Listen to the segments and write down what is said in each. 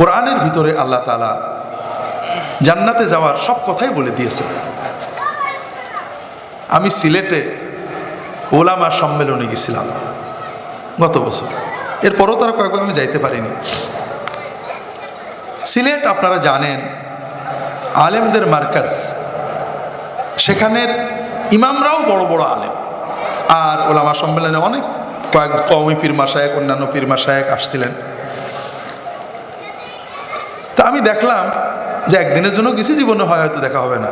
কোরআনের ভিতরে আল্লাহ তালা জান্নাতে যাওয়ার সব কথাই বলে দিয়েছেন। আমি সিলেটে ওলামা সম্মেলনে গেছিলাম গত বছর। এরপরও তারা কয়েকবার আমি যাইতে পারিনি। সিলেট আপনারা জানেন, আলেমদের মার্কাজ। সেখানের ইমামরাও বড় বড় আলেম। আর ওলামা সম্মেলনে অনেক কয়েক কওমি পীর মাসায়েক অন্যান্য পীর মাসায়েক আসছিলেন। আমি দেখলাম যে একদিনের জন্য গেছি জীবনে হয়, হয়তো দেখা হবে না।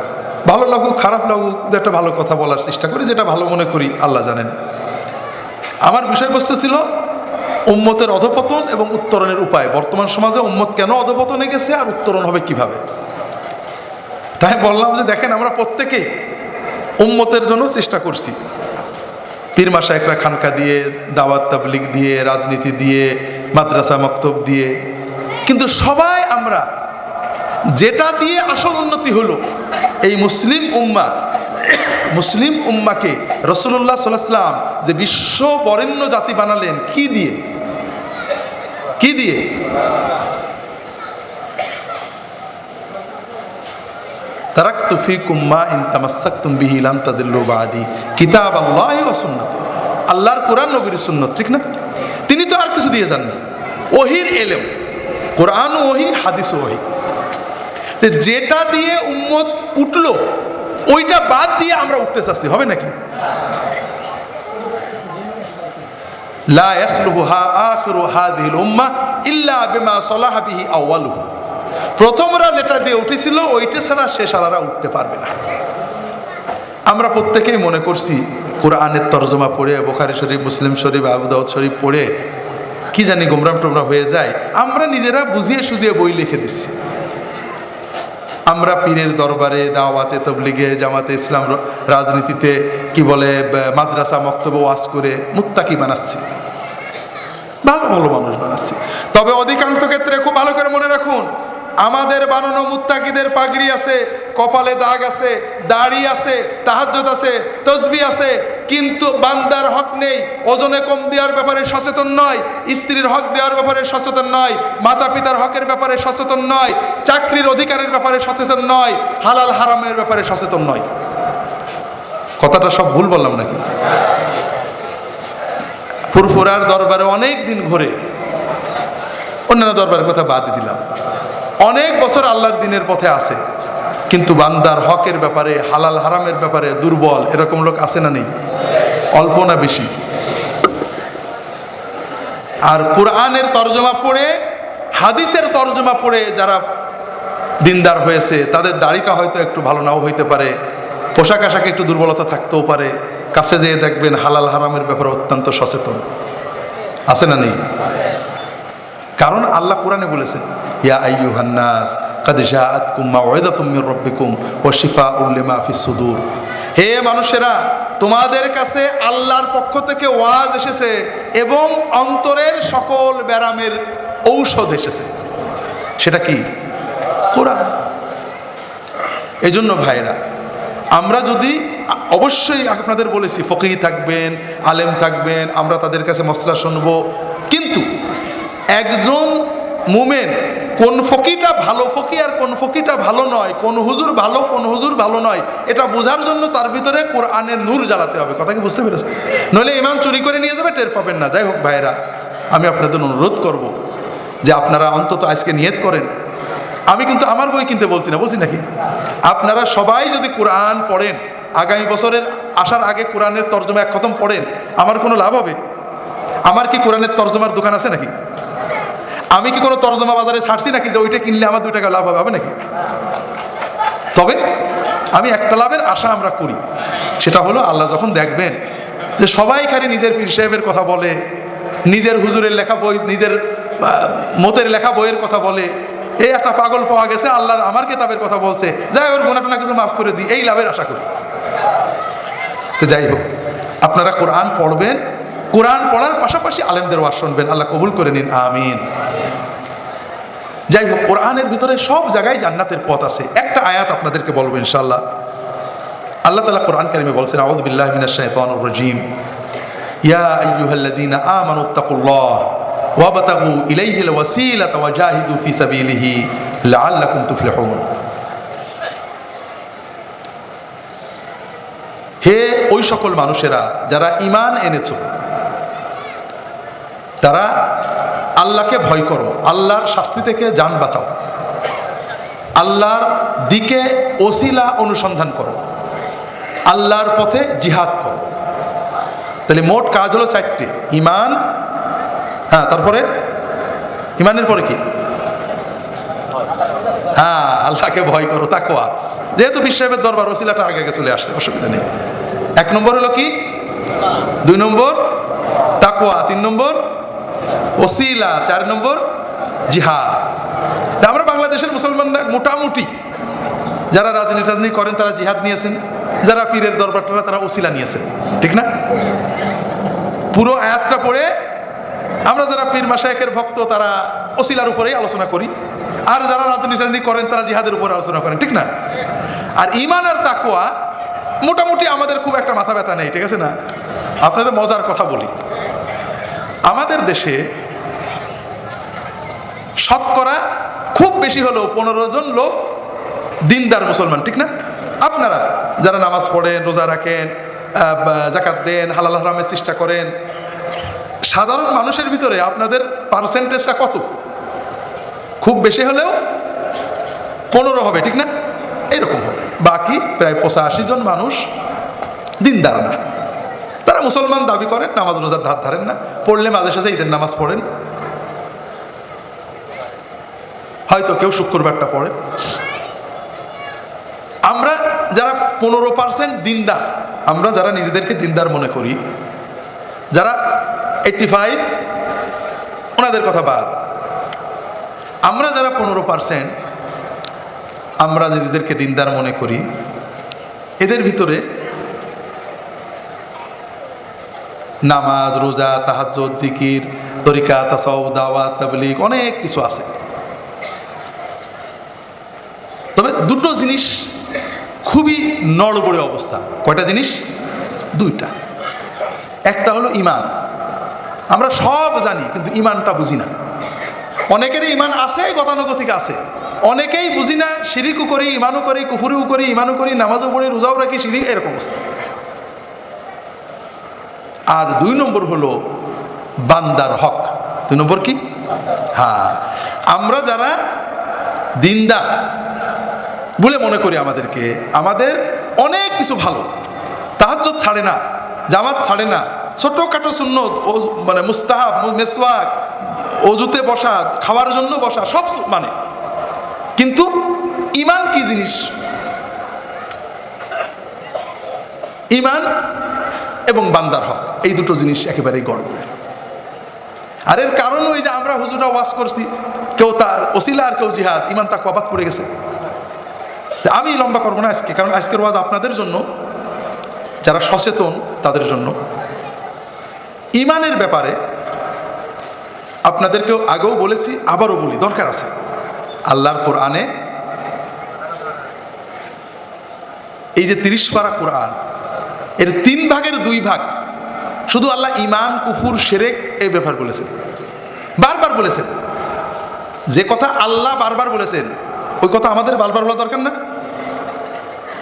ভালো লাগুক, খারাপ লাগুক একটা ভালো কথা বলার চেষ্টা করি, যেটা ভালো মনে করি, আল্লাহ জানেন। আমার বিষয়বস্তু ছিল উম্মতের অধপতন এবং উত্তরণের উপায়। বর্তমান সমাজে উম্মত কেন অধপতনে গেছে আর উত্তরণ হবে কীভাবে? তাই বললাম যে, দেখেন, আমরা প্রত্যেকেই উম্মতের জন্য চেষ্টা করছি। পীর মাসায়করা খানকা দিয়ে দাওয়াত তাবলিক দিয়ে, রাজনীতি দিয়ে মাদ্রাসা মক্তব দিয়ে কিন্তু সবাই আমরা যেটা দিয়ে আসল উন্নতি হলো, এই মুসলিম উম্মা, মুসলিম উম্মাকে রসুল্লাহ সাল্লাম যে বিশ্ব বরেণ্য জাতি বানালেন, কি দিয়ে? কি দিয়ে? তারাক্তু ফিকুম মা ইন তামাসসাকতুম বিহি লান তাদিল্লু বাদি। কিতাব আল্লাহি ওয়া আল্লাহর কোরআন নবীর সুন্নত, ঠিক না? তিনি তো আর কিছু দিয়ে যাননি। ওহির এলেম। কোরআন ওহি, হাদিস ওহি। যেটা দিয়ে উম্মত উঠল, ওইটা বাদ দিয়ে আমরা উঠতে চাচ্ছি, হবে নাকি? লা ইয়াসলুহু আখিরু হাদিহিল উম্মাহ ইল্লা বিমা সালাহা বিহি আউয়ালুহু। প্রথমরা যেটা দিয়ে উঠেছিল, ওইটা ছাড়া সে সারারা উঠতে পারবে না। আমরা প্রত্যেকেই মনে করছি, কোরআনের তর্জমা পড়ে, বোখারি শরীফ, মুসলিম শরীফ আবুদাউদ শরীফ পড়ে কি জানি গোমরাম টোমরা হয়ে যায়। আমরা নিজেরা বুঝিয়ে সুঝিয়ে বই লিখে দিচ্ছি। আমরা পীরের দরবারে, দাওয়াতে, তবলিগে, জামাতে, ইসলাম রাজনীতিতে, কি বলে মাদ্রাসা মক্তব্য ওয়াজ করে মুত্তাকি বানাচ্ছি। ভালো ভালো মানুষ বানাচ্ছি। তবে অধিকাংশ ক্ষেত্রে খুব ভালো করে মনে রাখুন, আমাদের বানানো মুত্তাকিদের পাগড়ি আছে, কপালে দাগ আছে, দাড়ি আছে তাহাজ্জত আছে, তসবি আছে কিন্তু বান্দার হক নেই। ওজনে কম দেওয়ার ব্যাপারে সচেতন নয়। স্ত্রীর হক দেওয়ার ব্যাপারে সচেতন নয়। মাতা পিতার হকের ব্যাপারে সচেতন নয়। চাকরির অধিকারের ব্যাপারে সচেতন নয়। হালাল হারামের ব্যাপারে সচেতন নয়। কথাটা সব ভুল বললাম নাকি? ফুরফুরার দরবারে অনেক দিন ঘুরে অন্যান্য দরবারের কথা বাদ দিলাম। অনেক বছর আল্লাহর দিনের পথে আছে। কিন্তু বান্দার হকের ব্যাপারে, হালাল হারামের ব্যাপারে দুর্বল, এরকম লোক আছে না নেই? অল্প না বেশি? আর কোরআনের তর্জমা পড়ে, হাদিসের তর্জমা পড়ে যারা দিনদার হয়েছে, তাদের দাড়িটা হয়তো একটু ভালো নাও হইতে পারে, পোশাক আশাকে একটু দুর্বলতা থাকতেও পারে, কাছে যেয়ে দেখবেন হালাল হারামের ব্যাপারে অত্যন্ত সচেতন। আছে না নেই? কারণ আল্লাহ কোরআনে বলেছেন, ইয়া আইয়ুহান্নাস কাদ জাআতকুম মাউইযাতুম মির রাব্বিকুম ওয়া শিফাউল লিমা ফিস সুদূর। হে মানুষেরা, তোমাদের কাছে আল্লাহর পক্ষ থেকে ওয়াজ এসেছে এবং অন্তরের সকল ব্যারামের ঔষধ এসেছে। সেটা কি? কোরআন। এই জন্য ভাইরা আমরা যদি অবশ্যই আপনাদের বলেছি, ফকিহ থাকবেন, আলেম থাকবেন, আমরা তাদের কাছে মশলা শুনব। কিন্তু একজন মুমেন কোন ফকিটা ভালো ফকি আর কোন ফকিটা ভালো নয়? কোন হুজুর ভালো, কোন হুজুর ভালো নয়? এটা বোঝার জন্য তার ভিতরে কোরআনের নূর জ্বালাতে হবে। কথা কি বুঝতে পেরেছেন? নইলে ইমাম চুরি করে নিয়ে যাবে, টের পাবেন না। যাই হোক ভাইরা আমি আপনাদের অনুরোধ করব যে আপনারা অন্তত আজকে নিয়ত করেন। আমি কিন্তু আমার বই কিনতে বলছি না, বলছি নাকি? আপনারা সবাই যদি কোরআন পড়েন, আগামী বছরের আসার আগে কোরআনের তর্জমা এক খতম পড়েন, আমার কোনো লাভ হবে? আমার কি কোরআনের তর্জমার দোকান আছে নাকি? আমি কি কোনো তর্জমা বাজারে ছাড়ছি নাকি যে ওইটা কিনলে আমার দুই টাকা লাভ হবে নাকি? তবে আমি একটা লাভের আশা আমরা করি, সেটা হলো আল্লাহ যখন দেখবেন যে সবাই খালি নিজের পীর সাহেবের কথা বলে, নিজের হুজুরের লেখা বই, নিজের মতের লেখা বইয়ের কথা বলে এই একটা পাগল পাওয়া গেছে, আল্লাহর আমার কেতাবের কথা বলছে, যাই ওর গোনাটা কিছু মাফ করে দিই, এই লাভের আশা করি। তো যাই হোক, আপনারা কোরআন পড়বেন, কোরআন পড়ার পাশাপাশি আলেমদের ওয়াজ শুনবেন, আল্লাহ কবুল করে নিন, আমিন। যাই হোক, কোরআনের ভিতরে সব জায়গায় জান্নাতের পথ আছে। একটা আয়াত আপনাদেরকে বলব ইনশাল্লাহ আল্লাহ তালা কোরআন কারিমে বলছেন আউদ বিল্লাহ রাজিম। হে ওই সকল মানুষেরা, যারা ইমান এনেছ, তারা আল্লাহকে ভয় করো, আল্লাহর শাস্তি থেকে যান বাঁচাও। আল্লাহর দিকে ওসিলা অনুসন্ধান করো, আল্লাহর পথে জিহাদ করো। তাহলে মোট কাজ হলো চারটে, ইমান হ্যাঁ তারপরে? ইমানের পরে কি? হ্যাঁ আল্লাহকে ভয় করো তাকোয়া যেহেতু বিশ্বের দরবার, ওসিলাটা আগে আগে চলে আসছে, অসুবিধা নেই। এক নম্বর হলো কি? দুই নম্বর তাকোয়া তিন নম্বর ওসিলা, চার নম্বর জিহাদ। আমরা বাংলাদেশের মুসলমানরা মোটামুটি, যারা রাজনীতি রাজনীতি করেন, তারা জিহাদ নিয়েছেন। যারা পীরের দরবারটা তারা ওসিলা নিয়েছেন। ঠিক না? পুরো আয়াতটা পড়ে আমরা যারা পীর মাসায়কের ভক্ত, তারা ওসিলার উপরেই আলোচনা করি। আর যারা রাজনীতি রাজনীতি করেন, তারা জিহাদের উপরে আলোচনা করেন। ঠিক না? আর ইমান আর তাকুয়া মোটামুটি আমাদের খুব একটা মাথা ব্যথা নেই, ঠিক আছে না? আপনাদের মজার কথা বলি। আমাদের দেশে শতকরা খুব বেশি হলেও পনেরো জন লোক দিনদার মুসলমান, ঠিক না? আপনারা যারা নামাজ পড়েন, রোজা রাখেন জাকাত দেন, হালাল হারামের চেষ্টা করেন, সাধারণ মানুষের ভিতরে আপনাদের পার্সেন্টেজটা কত? খুব বেশি হলেও পনেরো হবে, ঠিক না? এরকম হবে। বাকি প্রায় পঁচাশি জন মানুষ দিনদার না। তারা মুসলমান দাবি করেন, নামাজ রোজার ধার ধারেন না, পড়লে মাঝে সাঝে ঈদের নামাজ পড়েন। হয়তো কেউ শুক্রবারটা পড়ে। আমরা যারা পনেরো পার্সেন্ট দিনদার, আমরা যারা নিজেদেরকে দিনদার মনে করি, যারা এইটটি ফাইভ ওনাদের কথা বাদ। আমরা যারা পনেরো পার্সেন্ট, আমরা নিজেদেরকে দিনদার মনে করি। এদের ভিতরে নামাজ, রোজা, তাহাজ্জুদ, জিকির, তরিকা তাসাউ দাওয়াত, তাবলিগ, অনেক কিছু আছে। তবে দুটো জিনিস খুবই নড়বড়ে অবস্থা। কয়টা জিনিস? দুইটা। একটা হলো ইমান। আমরা সব জানি, কিন্তু ইমানটা বুঝি না। অনেকেরই ইমান আছে, গতানুগতিক আছে। অনেকেই বুঝি না শিরিকও করি ইমানও করি কুফুরিও করি ইমানও করি, নামাজও পড়ি, রোজাও রাখি শিরিক এরকম অবস্থা। আর দুই নম্বর হলো বান্দার হক। দুই নম্বর কি? হ্যাঁ। আমরা যারা দিনদার, বলে মনে করি আমাদেরকে, আমাদের অনেক কিছু ভালো তাহাজ্জত ছাড়ে না, জামাত ছাড়ে না, ছোটোখাটো শূন্য ও মানে মুস্তাহাব, মেসওয়াক, অজুতে বসা, খাওয়ার জন্য বসা, সব মানে। কিন্তু ইমান কি জিনিস? ইমান এবং বান্দার হক। এই দুটো জিনিস একেবারেই গড়বড়ে আর এর কারণ ওই যে আমরা হুজুরা ওয়াজ করছি, কেউ তা ওসিলা আর কেউ জিহাদ ইমান তা কবাত পড়ে গেছে। আমি লম্বা করব না আজকে, কারণ আজকের ওয়াজ আপনাদের জন্য, যারা সচেতন তাদের জন্য। ইমানের ব্যাপারে আপনাদেরকেও আগেও বলেছি, আবারও বলি, দরকার আছে। আল্লাহর কোরআনে এই যে তিরিশ পারা কোরআন, এর তিন ভাগের দুই ভাগ শুধু আল্লাহ ইমান কুফুর সেরেক এই ব্যাপার বলেছেন। বারবার বলেছেন। যে কথা আল্লাহ বারবার বলেছেন, ওই কথা আমাদের বারবার বলা দরকার না।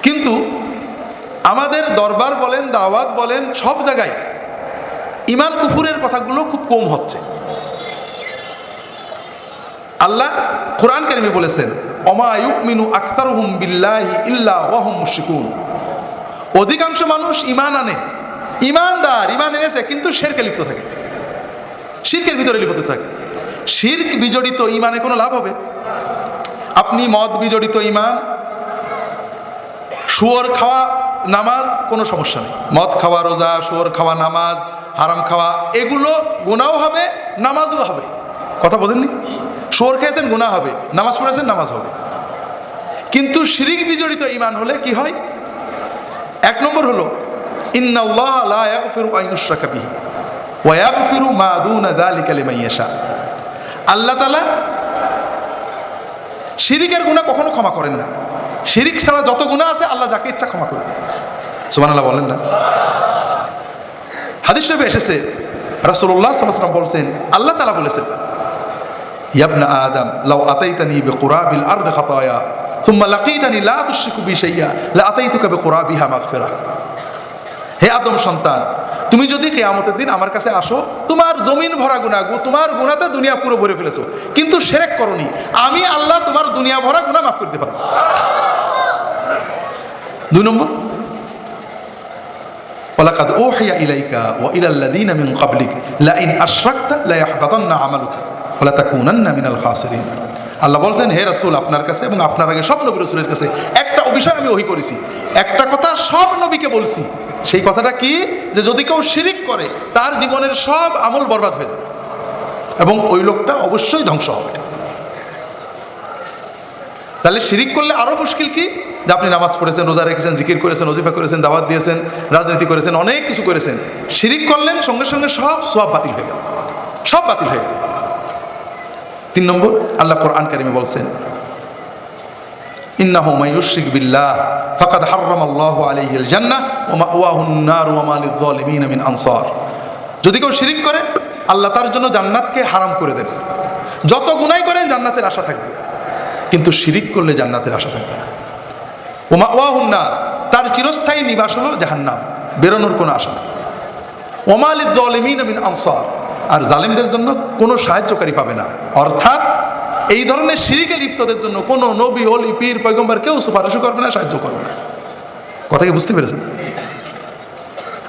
কিন্তু আমাদের দরবার বলেন, দাওয়াত বলেন, সব জায়গায় ইমান কুফুরের কথাগুলো খুব কম হচ্ছে। আল্লাহ কোরআন কারিমে বলেছেন অমায়ুক মিনু আখতার হুম বিল্লাহি ইল্লা ওয়াহুম মুশিকুন অধিকাংশ মানুষ ইমান আনে। ইমানদার, ইমান এনেছে, কিন্তু শেরকে লিপ্ত থাকে। শির্কের ভিতরে লিপ্ত থাকে। শির্ক বিজড়িত ইমানে কোনো লাভ হবে? আপনি মদ বিজড়িত ইমান, শুয়োর খাওয়া, নামাজ, কোনো সমস্যা নেই। মদ খাওয়া রোজা, শুয়োর খাওয়া নামাজ, হারাম খাওয়া, এগুলো গুণাও হবে, নামাজও হবে। কথা বোঝেননি? শুয়োর খেয়েছেন গুণা হবে। নামাজ পড়েছেন, নামাজ হবে। কিন্তু শিরিক বিজড়িত ইমান হলে কি হয়? এক নম্বর হলো ইন্নাল্লাহ লা ইয়াগফিরু আন ইউশরাকা বিহি ওয়া ইয়াগফিরু মা দুনা যালিকা লিমান ইয়াশা আল্লাহ তাআলা শিরিকের গুনাহ কখনো ক্ষমা করেন না শিরিক ছাড়া যত গুনাহ আছে আল্লাহ যাকে ইচ্ছা ক্ষমা করে দেন সুবহানাল্লাহ বলেন না হাদিস শরীফে এসেছে রাসূলুল্লাহ সাল্লাল্লাহু আলাইহি ওয়াসাল্লাম বলছেন আল্লাহ তাআলা বলেছেন ইয়াবনা আদম লাউ আতাইতানি বিকুরাবিল আরদ খাতায়া ثم لقيتني لا تشرك بي شيئا لاتيتك بقرابها مغفرة হে আদম সন্তান, তুমি যদি কেয়ামতের দিন আমার কাছে আসো, তোমার জমিন ভরা গুণা তোমার গুণাতে দুনিয়া পুরো ভরে ফেলেছো, কিন্তু সেরেক করনি, আমি আল্লাহ তোমার দুনিয়া ভরা গুণা মাফ করতে পারব দুই নম্বর ও ইলাইকা ও লা ইন আল্লাহ বলছেন, হে আপনার কাছে এবং আপনার আগে সব কাছে একটা অভিষয় আমি ওহি করেছি, একটা কথা সব নবীকে বলছি। সেই কথাটা কি? যে যদি কেউ শিরিক করে, তার জীবনের সব আমল বরবাদ হয়ে যাবে। এবং ওই লোকটা অবশ্যই ধ্বংস হবে। তাহলে শিরিক করলে আরও মুশকিল কি? যে আপনি নামাজ পড়েছেন, রোজা রেখেছেন, জিকির করেছেন ওজিফা করেছেন, দাওয়াত দিয়েছেন, রাজনীতি করেছেন, অনেক কিছু করেছেন। শিরিক করলেন, সঙ্গে সঙ্গে সব সব বাতিল হয়ে গেল। সব বাতিল হয়ে গেল। তিন নম্বর, আল্লাহ কোরআন কারিমে বলছেন ইন্নাহু মাইয়ুশরিক বিল্লাহ, ফাকাদ হাররামাল্লাহু আলাইহিল জান্নাহ ওয়া মাওয়াহুন নার ওয়া মা লিয-যালিমিন মিন আনসার। যদি কেউ শিরিক করে, আল্লাহ তার জন্য জান্নাতকে হারাম করে দেন। যত গুনাই করেন, জান্নাতের আশা থাকবে। কিন্তু শিরিক করলে জান্নাতের আশা থাকবে না। ওমা ওয়াহুন্নার তার চিরস্থায়ী নিবাস হলো জাহান্নাম, বেরোনোর কোনো আশা নেই। ওমালিদ দলিমিন মিন আনসার, আর জালিমদের জন্য কোনো সাহায্যকারী পাবে না। অর্থাৎ এই ধরনের শিরিকে লিপ্তদের জন্য কোনো নবী অলি পীর, পয়গম্বর কেউ সুপারিশও করবে না, সাহায্য করবে না। কথা কি বুঝতে পেরেছেন?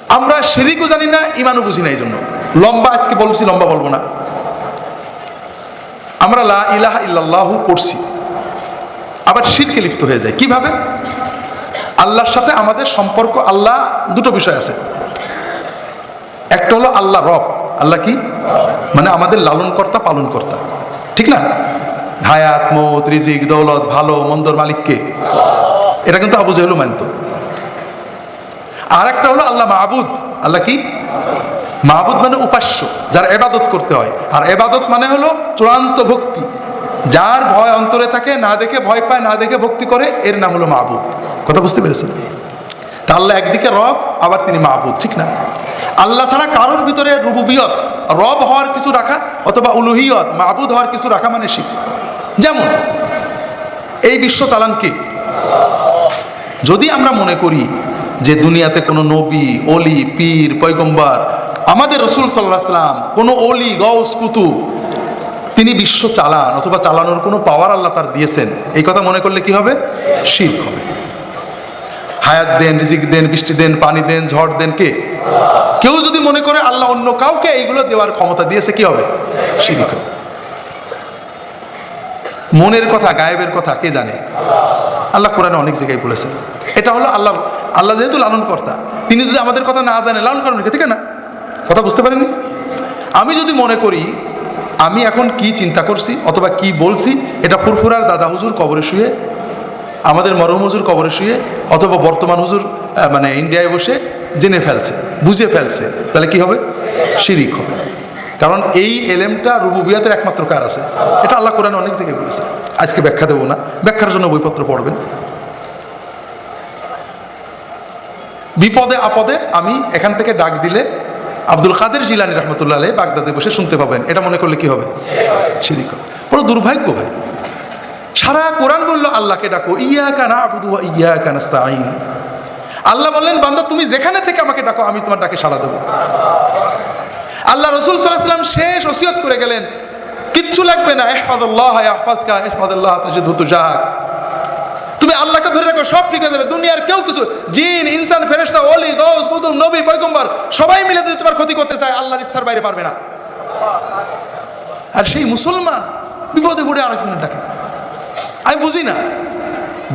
আমরা শিরিকও জানি না ইমানও বুঝি না এই জন্য। লম্বা আজকে বলছি, লম্বা বলব না। আমরা লা ইলাহা ইল্লাল্লাহু পড়ছি। আবার শিরকে লিপ্ত হয়ে যায়। কীভাবে? আল্লাহর সাথে আমাদের সম্পর্ক, আল্লাহ দুটো বিষয় আছে। একটা হলো আল্লাহ রব। আল্লাহ কি? মানে আমাদের লালন কর্তা পালন কর্তা ঠিক না? হায়াত, মত, রিজিক, দৌলত, ভালো, মন্দর মালিককে। এটা কিন্তু আবু জেহেলু মানত। আর একটা হলো আল্লাহ মাহবুদ আল্লাহ কি? মাহবুদ মানে উপাস্য, যার এবাদত করতে হয়। আর এবাদত মানে হলো চূড়ান্ত ভক্তি। যার ভয় অন্তরে থাকে, না দেখে ভয় পায়, না দেখে ভক্তি করে, এর নাম হলো মাহবুদ কথা বুঝতে পেরেছেন? তা আল্লাহ একদিকে রব, আবার তিনি মাহবুদ ঠিক না? আল্লাহ ছাড়া কারোর ভিতরে রুবুবিয়ত, রব হওয়ার কিছু রাখা অথবা উলুহিয়ত মাহবুদ হওয়ার কিছু রাখা মানে শিখ যেমন, এই বিশ্ব চালান কে? যদি আমরা মনে করি যে দুনিয়াতে কোনো নবী অলি পীর, পয়গম্বর, আমাদের রসুল সাল্লাহ সাল্লাম, কোনো অলি গৌস কুতুব, তিনি বিশ্ব চালান অথবা চালানোর কোনো পাওয়ার আল্লাহ তার দিয়েছেন, এই কথা মনে করলে কি হবে? শির্ক হবে। হায়াত দেন, রিজিক দেন, বৃষ্টি দেন, পানি দেন, ঝড় দেন কে? কেউ যদি মনে করে আল্লাহ অন্য কাউকে এইগুলো দেওয়ার ক্ষমতা দিয়েছে, কি হবে? শিরিক হবে। মনের কথা, গায়েবের কথা, কে জানে? আল্লাহ কোরআনে অনেক জায়গায় বলেছেন। এটা হলো আল্লাহ আল্লাহ যেহেতু লালন কর্তা তিনি যদি আমাদের কথা না জানে, লালন করেন ঠিক না? কথা বুঝতে পারেননি? আমি যদি মনে করি, আমি এখন কি চিন্তা করছি অথবা কি বলছি, এটা ফুরফুরার দাদা হুজুর কবরে শুয়ে, আমাদের মরম হুজুর কবরে শুয়ে, অথবা বর্তমান হুজুর মানে ইন্ডিয়ায় বসে জেনে ফেলছে, বুঝে ফেলছে, তাহলে কি হবে? শিরিক হবে। কারণ এই এলেমটা রুবুবিয়াতের একমাত্র কার আছে? এটা আল্লাহ কোরআন অনেক জায়গায় বলেছে। আজকে ব্যাখ্যা দেবো না। ব্যাখ্যার জন্য বইপত্র পড়বেন। বিপদে আপদে আমি এখান থেকে ডাক দিলে আব্দুল কাদের জিলানি রহমতুল্লাহ আলাই বাগদাদে বসে শুনতে পাবেন। এটা মনে করলে কি হবে? শিরিক বড় দুর্ভাগ্য ভাই। সারা কোরআন বলল আল্লাহকে ডাকো ইয়া কানা আবুদু ইয়া কানাস্তাইন আল্লাহ বললেন, বান্দা, তুমি যেখানে থেকে আমাকে ডাকো, আমি তোমার ডাকে সাড়া দেবো। আল্লাহ রসুল সাল্লাহ সাল্লাম শেষ ওসিয়ত করে গেলেন, কিচ্ছু লাগবে না এহফাদুল্লাহ আহফাদকা এহফাদুল্লাহ তাজিদহু তুজাহাক তুমি আল্লাহকে ধরে রাখো, সব ঠিক হয়ে যাবে, দুনিয়ার কেউ কিছু, জিন, ইনসান, ফেরেশতা, ওলি গৌস কুতুব, নবী, পয়গম্বর, সবাই মিলে যদি তোমার ক্ষতি করতে চায় আল্লাহর ইচ্ছার বাইরে পারবে না। আর সেই মুসলমান বিপদে পড়ে আরেকজনের ডাকে। আমি বুঝি না,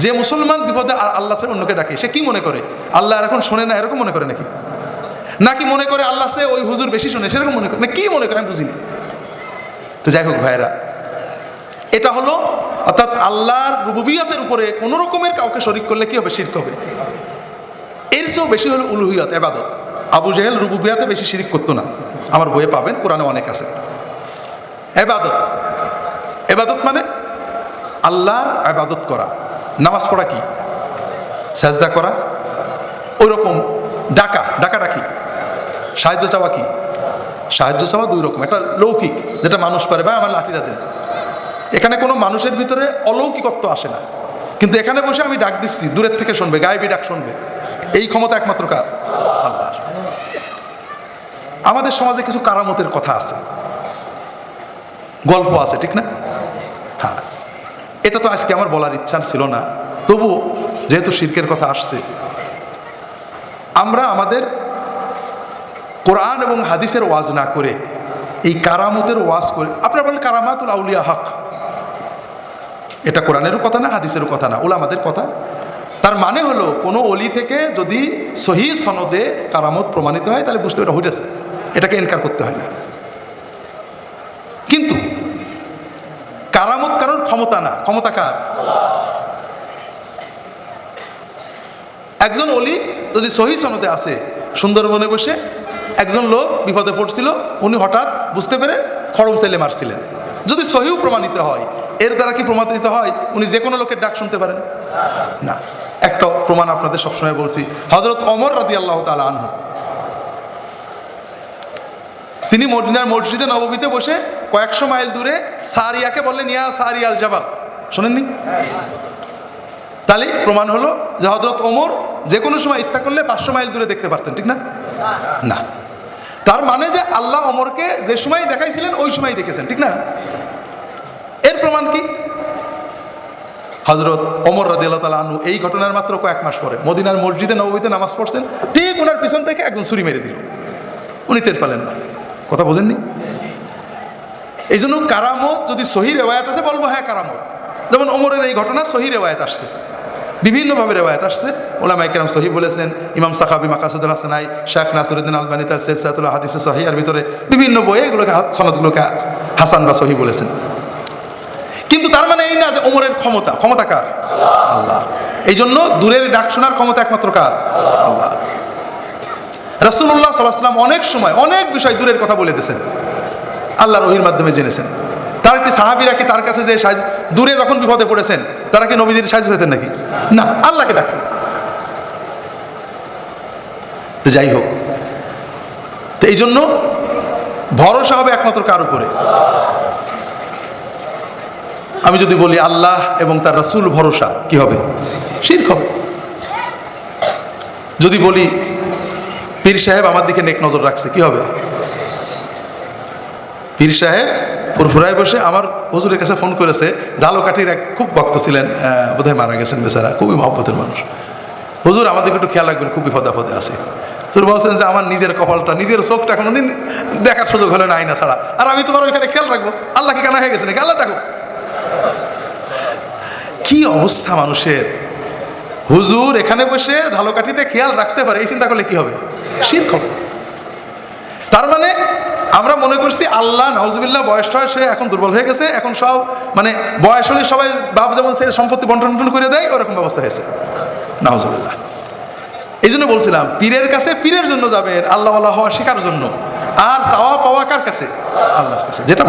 যে মুসলমান বিপদে আর আল্লাহ ছাড়া অন্যকে ডাকে, সে কি মনে করে? আল্লাহ এখন শোনে না, এরকম মনে করে নাকি? নাকি মনে করে আল্লাহ সে ওই হুজুর বেশি শোনে? সেরকম মনে করে। না, কি মনে করে আমি বুঝি না তো যাই হোক ভাইরা এটা হলো, অর্থাৎ আল্লাহর রুবুবিয়তের উপরে কোনো রকমের কাউকে শরিক করলে কি হবে? শিরক হবে। এর চেয়েও বেশি হলো উলুহিয়ত, এবাদত। আবু জেহেল রুবুবিয়াতে বেশি শিরিক করতো না। আমার বইয়ে পাবেন, কোরআনে অনেক আছে। এবাদত। এবাদত মানে আল্লাহর আবাদত করা। নামাজ পড়া কি? সাজদা করা। ওই রকম ডাকা ডাকা ডাকি সাহায্য চাওয়া কি? সাহায্য চাওয়া দুই রকম। একটা লৌকিক, যেটা মানুষ পারে ভাই আমার লাঠিটা দেন। এখানে কোনো মানুষের ভিতরে অলৌকিকত্ব আসে না। কিন্তু এখানে বসে আমি ডাক দিচ্ছি, দূরের থেকে শুনবে, গায়েবী ডাক শুনবে। এই ক্ষমতা একমাত্র কার? আল্লাহ। আমাদের সমাজে কিছু কারামতের কথা আছে। গল্প আছে, ঠিক না? হ্যাঁ এটা তো আজকে আমার বলার ইচ্ছা ছিল না। তবু যেহেতু শির্কের কথা আসছে, আমরা আমাদের কোরআন এবং হাদিসের ওয়াজ না করে, এই কারামতের ওয়াজ করে, আপনারা বলেন কারামাতুল আউলিয়া হক। এটা কোরআনেরও কথা না, হাদিসেরও কথা না ওলা আমাদের কথা। তার মানে হলো, কোনো অলি থেকে যদি সহি সনদে কারামত প্রমাণিত হয়, তাহলে বুঝতে এটা হইতেছে। এটাকে এনকার করতে হয় না। কিন্তু, কারামত কারোর ক্ষমতা না। ক্ষমতা কার? একজন অলি যদি সহি সনদে আসে সুন্দরবনে বসে একজন লোক বিপদে পড়ছিল, উনি হঠাৎ বুঝতে পেরে খড়ম সেলে মারছিলেন। যদি সহিও প্রমাণিত হয়, এর দ্বারা কি প্রমাণিত হয়? উনি যে কোনো লোকের ডাক শুনতে পারেন। না, একটা প্রমাণ আপনাদের সবসময় বলছি। হজরত অমর রাদি আল্লাহ তালা আনহু। তিনি মদিনার মসজিদে নবমীতে বসে কয়েকশো মাইল দূরে সারিয়াকে বললেন, ইয়া সারিয়াল জাবাল। শোনেননি? তাহলে প্রমাণ হলো যে হজরত ওমর যে কোনো সময় ইচ্ছা করলে পাঁচশো মাইল দূরে দেখতে পারতেন, ঠিক না? না। তার মানে যে আল্লাহ অমরকে যে সময় দেখাইছিলেন, ওই সময় দেখেছেন, ঠিক না? এর প্রমাণ কি? হজরত অমর রাজি আল্লাহ তালা আনু এই ঘটনার মাত্র কয়েক মাস পরে মদিনার মসজিদে নবমীতে নামাজ পড়ছেন, ঠিক ওনার পিছন থেকে একজন ছুরি মেরে দিল। উনি টের পেলেন না। কথা বোঝেননি? এই জন্য কারামত যদি সহি রেওয়ায়ত আছে, বলব হ্যাঁ কারামত। যেমন ওমরের এই ঘটনা সহি রেওয়ায়ত আসছে। বিভিন্নভাবে রেওয়ায়ত আসছে। ওলামা ইকরাম সহি বলেছেন, ইমাম সাকাবি মাকাসুদুল হাসানাই শেখ নাসরুদ্দিন আলবানী তার সেসাতুল হাদিসে সহি আর ভিতরে বিভিন্ন বইয়ে এগুলোকে সনদগুলোকে হাসান বা সহি বলেছেন। কিন্তু তার মানে এই না যে ওমরের ক্ষমতা ক্ষমতা কার? আল্লাহ। এই জন্য দূরের ডাক শোনার ক্ষমতা একমাত্র কার? আল্লাহ। রসুল্লাহ সাল্লাহাম অনেক সময়, অনেক বিষয় দূরের কথা বলে দিয়েছেন। আল্লাহ রহির মাধ্যমে জেনেছেন। তার কি সাহাবিরা কি তার কাছে যে দূরে যখন বিপদে পড়েছেন তারা কি নবীদের সাহায্য পেতেন নাকি? না, আল্লাহকে ডাকতেন। তো যাই হোক। তো এই জন্য ভরসা হবে একমাত্র কার উপরে? আমি যদি বলি আল্লাহ এবং তার রসুল ভরসা, কি হবে? শির্ক হবে। যদি বলি পীর সাহেব আমার দিকে নেক নজর রাখছে, কি হবে? পীর সাহেব ফুরফুরায় বসে আমার হজুরের কাছে ফোন করেছে ঝালকাঠির এক খুব ভক্ত ছিলেন বোধহয় মারা গেছেন বেচারা, খুবই মহব্বতের মানুষ। হুজুর আমাদেরকে একটু খেয়াল রাখবেন খুব বিপদে আপদে আছে। তোর বলছেন যে, আমার নিজের কপালটা, নিজের চোখটা কোনোদিন দেখার সুযোগ হলে না আইনা ছাড়া। আর আমি তোমার ওইখানে খেয়াল রাখব, আল্লাহ কি কেনা হয়ে গেছে নাকি? আল্লাহ ডাকো কি অবস্থা মানুষের? হুজুর এখানে বসে ধালোকাঠিতে খেয়াল রাখতে পারে, এই চিন্তা করলে কি হবে? শির খবর। তার মানে আমরা মনে করছি আল্লাহ নওয়াজবিল্লাহ বয়স টয়স হয়ে এখন দুর্বল হয়ে গেছে, এখন সব মানে বয়স হলে সবাই বাপ যেমন সে সম্পত্তি বন্টন বন্টন করে দেয়, ওরকম ব্যবস্থা হয়েছে। নওয়াজবিল্লাহ এই জন্য বলছিলাম, পীরের কাছে পীরের জন্য যাবেন আল্লাহ হওয়া শেখার জন্য। আর চাওয়া পাওয়া কার কাছে? আল্লাহর কাছে। যেটা